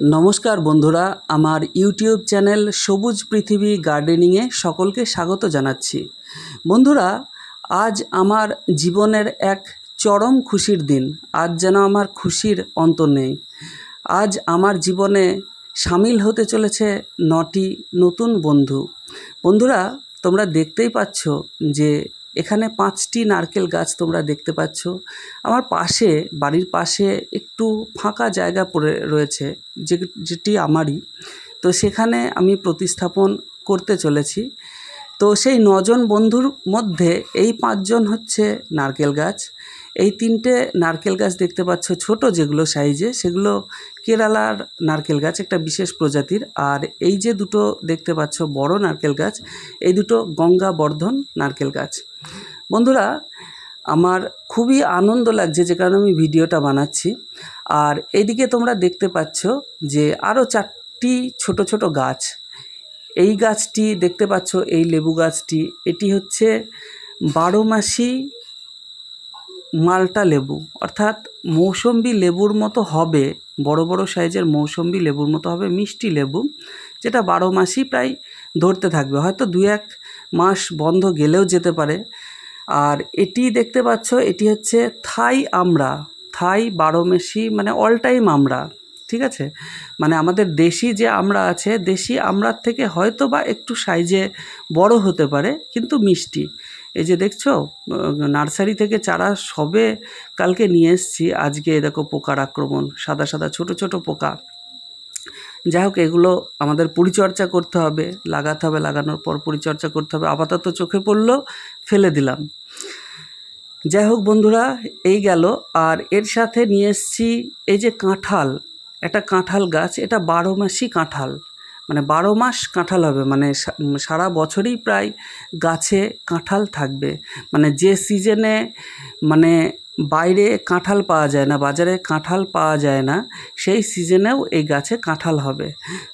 নমস্কার বন্ধুরা, আমার ইউটিউব চ্যানেল সবুজ পৃথিবী গার্ডেনিংয়ে সকলকে স্বাগত জানাচ্ছি। বন্ধুরা, আজ আমার জীবনের এক চরম খুশির দিন। আজ যেন আমার খুশির অন্ত নেই। আজ আমার জীবনে সামিল হতে চলেছে নটি নতুন বন্ধু। বন্ধুরা, তোমরা দেখতেই পাচ্ছ যে এখানে পাঁচটি নারকেল গাছ তোমরা দেখতে পাচ্ছ। আমার পাশে, বাড়ির পাশে একটু ফাঁকা জায়গা পড়ে রয়েছে, যে, যেটি আমারই। তো সেখানে আমি প্রতিস্থাপন করতে চলেছি। তো সেই নজন বন্ধুর মধ্যে এই পাঁচজন হচ্ছে নারকেল গাছ। এই তিনটে নারকেল গাছ দেখতে পাচ্ছ ছোট যেগুলো সাইজে সেগুলো কেরালার নারকেল গাছ, একটা বিশেষ প্রজাতির। আর এই যে দুটো দেখতে পাচ্ছ বড় নারকেল গাছ, এই দুটো গঙ্গা বর্ধন নারকেল গাছ। বন্ধুরা, আমার খুবই আনন্দ লাগছে যে কারণে আমি ভিডিওটা বানাচ্ছি। আর এদিকে তোমরা দেখতে পাচ্ছ যে আরও চারটি ছোট ছোট গাছ। এই গাছটি দেখতে পাচ্ছ, এই লেবু গাছটি, এটি হচ্ছে বারো মাসি মালটা লেবু। অর্থাৎ মৌসম্বি লেবুর মতো হবে, বড় বড় সাইজের মৌসম্বি লেবুর মতো হবে মিষ্টি লেবু, যেটা বারো মাসই প্রায় ধরতে থাকবে। হয়তো দু এক মাস বন্ধ গেলেও যেতে পারে। আর এটি দেখতে পাচ্ছ, এটি হচ্ছে থাই আমড়া। থাই বারো মাসি মানে অল টাইম আমড়া, ঠিক আছে? মানে আমাদের দেশি যে আমড়া আছে, দেশি আমড়ার থেকে হয়তো বা একটু সাইজে বড় হতে পারে, কিন্তু মিষ্টি। এই যে দেখছ নার্সারি থেকে চারা সবে কালকে নিয়ে এসছি। আজকে দেখো পোকার আক্রমণ, সাদা সাদা ছোট ছোট পোকা। যাই হোক, এগুলো আমাদের পরিচর্যা করতে হবে, লাগাতে হবে, লাগানোর পর পরিচর্যা করতে হবে। আপাতত চোখে পড়ল, ফেলে দিলাম। যাই হোক বন্ধুরা, এই গেল। আর এর সাথে নিয়ে এসছি এই যে কাঁঠাল, একটা কাঁঠাল গাছ, এটা বারো মাসই কাঁঠাল। মানে বারো মাস কাঁঠাল হবে মানে সারা বছরই প্রায় গাছে কাঁঠাল থাকবে। মানে যে সিজনে মানে বাইরে কাঁঠাল পাওয়া যায় না, বাজারে কাঁঠাল পাওয়া যায় না, সেই সিজনেও এই গাছে কাঁঠাল হবে।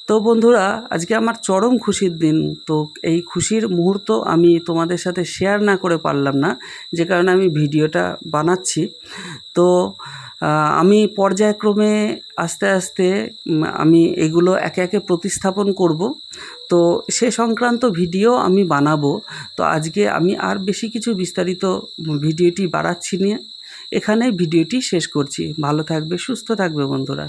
তো বন্ধুরা, আজকে আমার চরম খুশির দিন। তো এই খুশির মুহূর্ত আমি তোমাদের সাথে শেয়ার না করে পারলাম না, যে কারণে আমি ভিডিওটা বানাচ্ছি। তো আমি পর্যায়ক্রমে আস্তে আস্তে আমি এগুলো একে একে প্রতিস্থাপন করব। তো সে সংক্রান্ত ভিডিও আমি বানাবো। তো আজকে আমি আর বেশি কিছু বিস্তারিত ভিডিওটি বাড়াচ্ছি নিয়ে এখানে ভিডিওটি শেষ করছি। ভালো থাকবে, সুস্থ থাকবে বন্ধুরা।